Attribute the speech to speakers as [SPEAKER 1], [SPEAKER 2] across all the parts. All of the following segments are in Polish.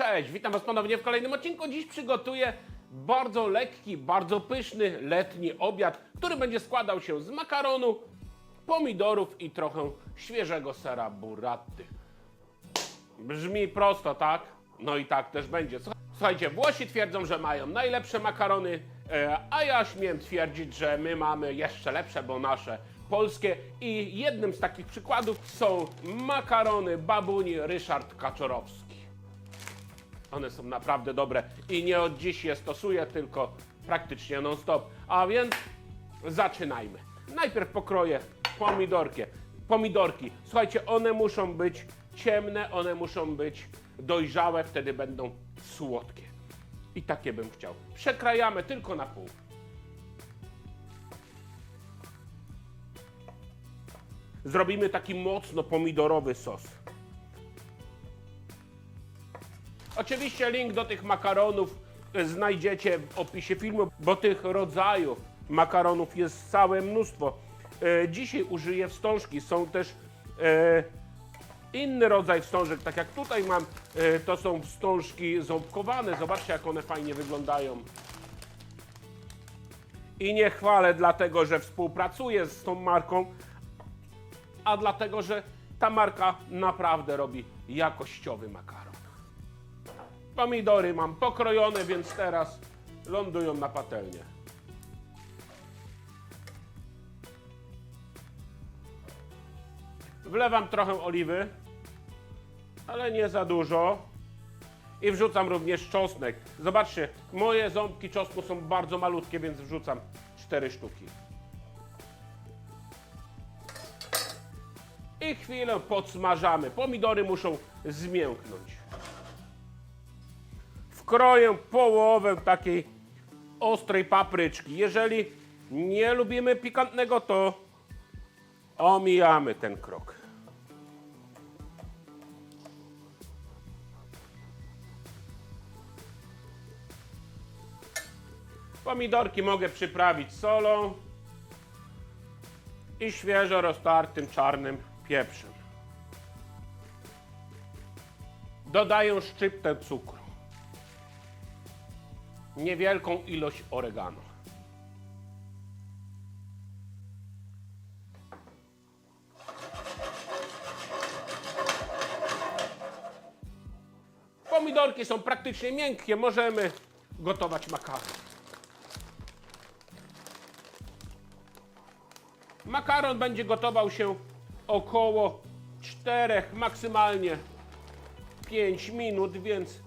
[SPEAKER 1] Cześć, witam Was ponownie w kolejnym odcinku. Dziś przygotuję bardzo lekki, bardzo pyszny letni obiad, który będzie składał się z makaronu, pomidorów i trochę świeżego sera burratty. Brzmi prosto, tak? No i tak też będzie. Słuchajcie, Włosi twierdzą, że mają najlepsze makarony, e, a ja śmiem twierdzić, że my mamy jeszcze lepsze, bo nasze polskie. I jednym z takich przykładów są makarony babuni Ryszard Kaczorowski. One są naprawdę dobre i nie od dziś je stosuję, tylko praktycznie non-stop. A więc zaczynajmy. Najpierw pokroję pomidorkę. Pomidorki. Słuchajcie, one muszą być ciemne, one muszą być dojrzałe, wtedy będą słodkie. I takie bym chciał. Przekrajamy tylko na pół. Zrobimy taki mocno pomidorowy sos. Oczywiście link do tych makaronów znajdziecie w opisie filmu, bo tych rodzajów makaronów jest całe mnóstwo. E, dzisiaj użyję wstążki. Są też e, inny rodzaj wstążek, tak jak tutaj mam, e, to są wstążki ząbkowane. Zobaczcie, jak one fajnie wyglądają. I nie chwalę dlatego, że współpracuję z tą marką, a dlatego, że ta marka naprawdę robi jakościowy makaron. Pomidory mam pokrojone, więc teraz lądują na patelnię. Wlewam trochę oliwy, ale nie za dużo. I wrzucam również czosnek. Zobaczcie, moje ząbki czosnku są bardzo malutkie, więc wrzucam 4 sztuki. I chwilę podsmażamy. Pomidory muszą zmięknąć. Wkroję połowę takiej ostrej papryczki. Jeżeli nie lubimy pikantnego, to omijamy ten krok. Pomidorki mogę przyprawić solą i świeżo roztartym czarnym pieprzem. Dodaję szczyptę cukru. Niewielką ilość oregano. Pomidorki są praktycznie miękkie, możemy gotować makaron. Makaron będzie gotował się około 4, maksymalnie 5 minut, więc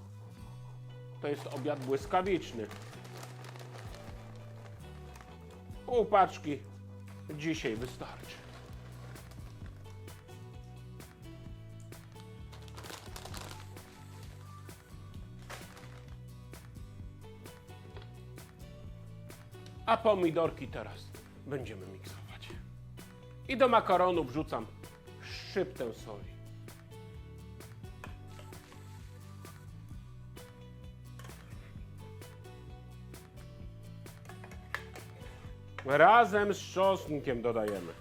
[SPEAKER 1] to jest obiad błyskawiczny. Pół paczki dzisiaj wystarczy. A pomidorki teraz będziemy miksować. I do makaronu wrzucam szczyptę soli. Razem z czosnkiem dodajemy.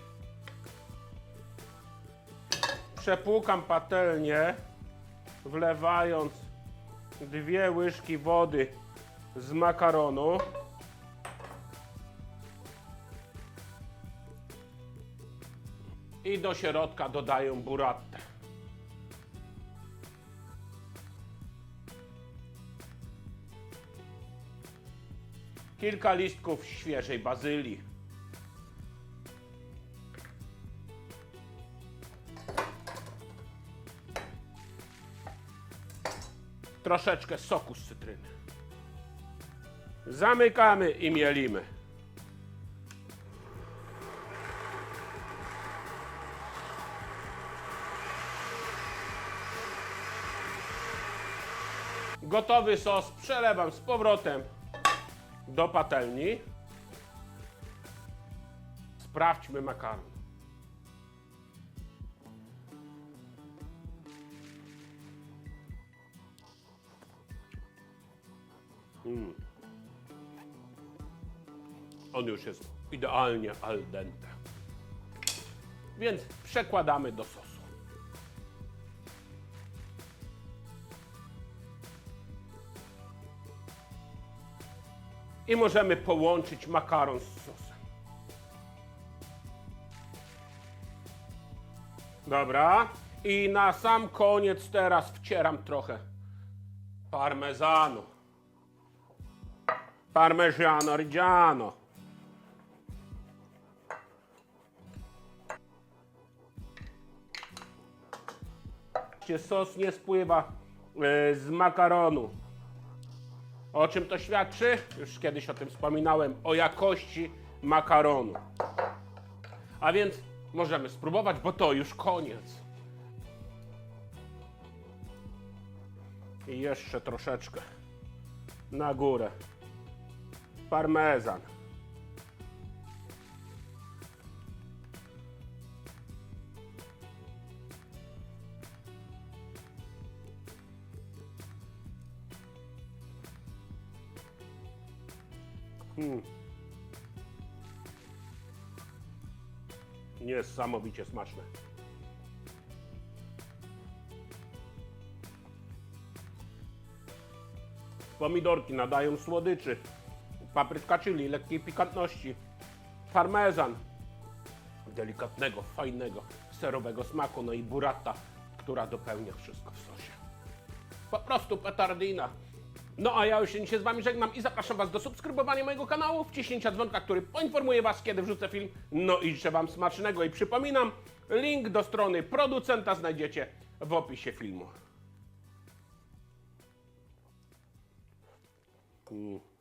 [SPEAKER 1] Przepłukam patelnię, wlewając dwie łyżki wody z makaronu. I do środka dodaję burattę. Kilka listków świeżej bazylii. Troszeczkę soku z cytryny. Zamykamy i mielimy. Gotowy sos przelewam z powrotem do patelni. Sprawdźmy makaron. Mm. On już jest idealnie al dente. Więc przekładamy do sosu. I możemy połączyć makaron z sosem. Dobra. I na sam koniec teraz wcieram trochę parmezanu. Parmigiano Reggiano. Sos nie spływa e, z makaronu. O czym to świadczy? Już kiedyś o tym wspominałem, o jakości makaronu. A więc możemy spróbować, bo to już koniec. I jeszcze troszeczkę na górę. Parmezan. Hmm. Niesamowicie smaczne. Pomidorki nadają słodyczy. Papryka chili, lekkiej pikantności. Parmezan. Delikatnego, fajnego, serowego smaku. No i burrata, która dopełnia wszystko w sosie. Po prostu petardina. No a ja już się z Wami żegnam i zapraszam Was do subskrybowania mojego kanału, wciśnięcia dzwonka, który poinformuje Was, kiedy wrzucę film. No i życzę Wam smacznego i przypominam, link do strony producenta znajdziecie w opisie filmu. Mm.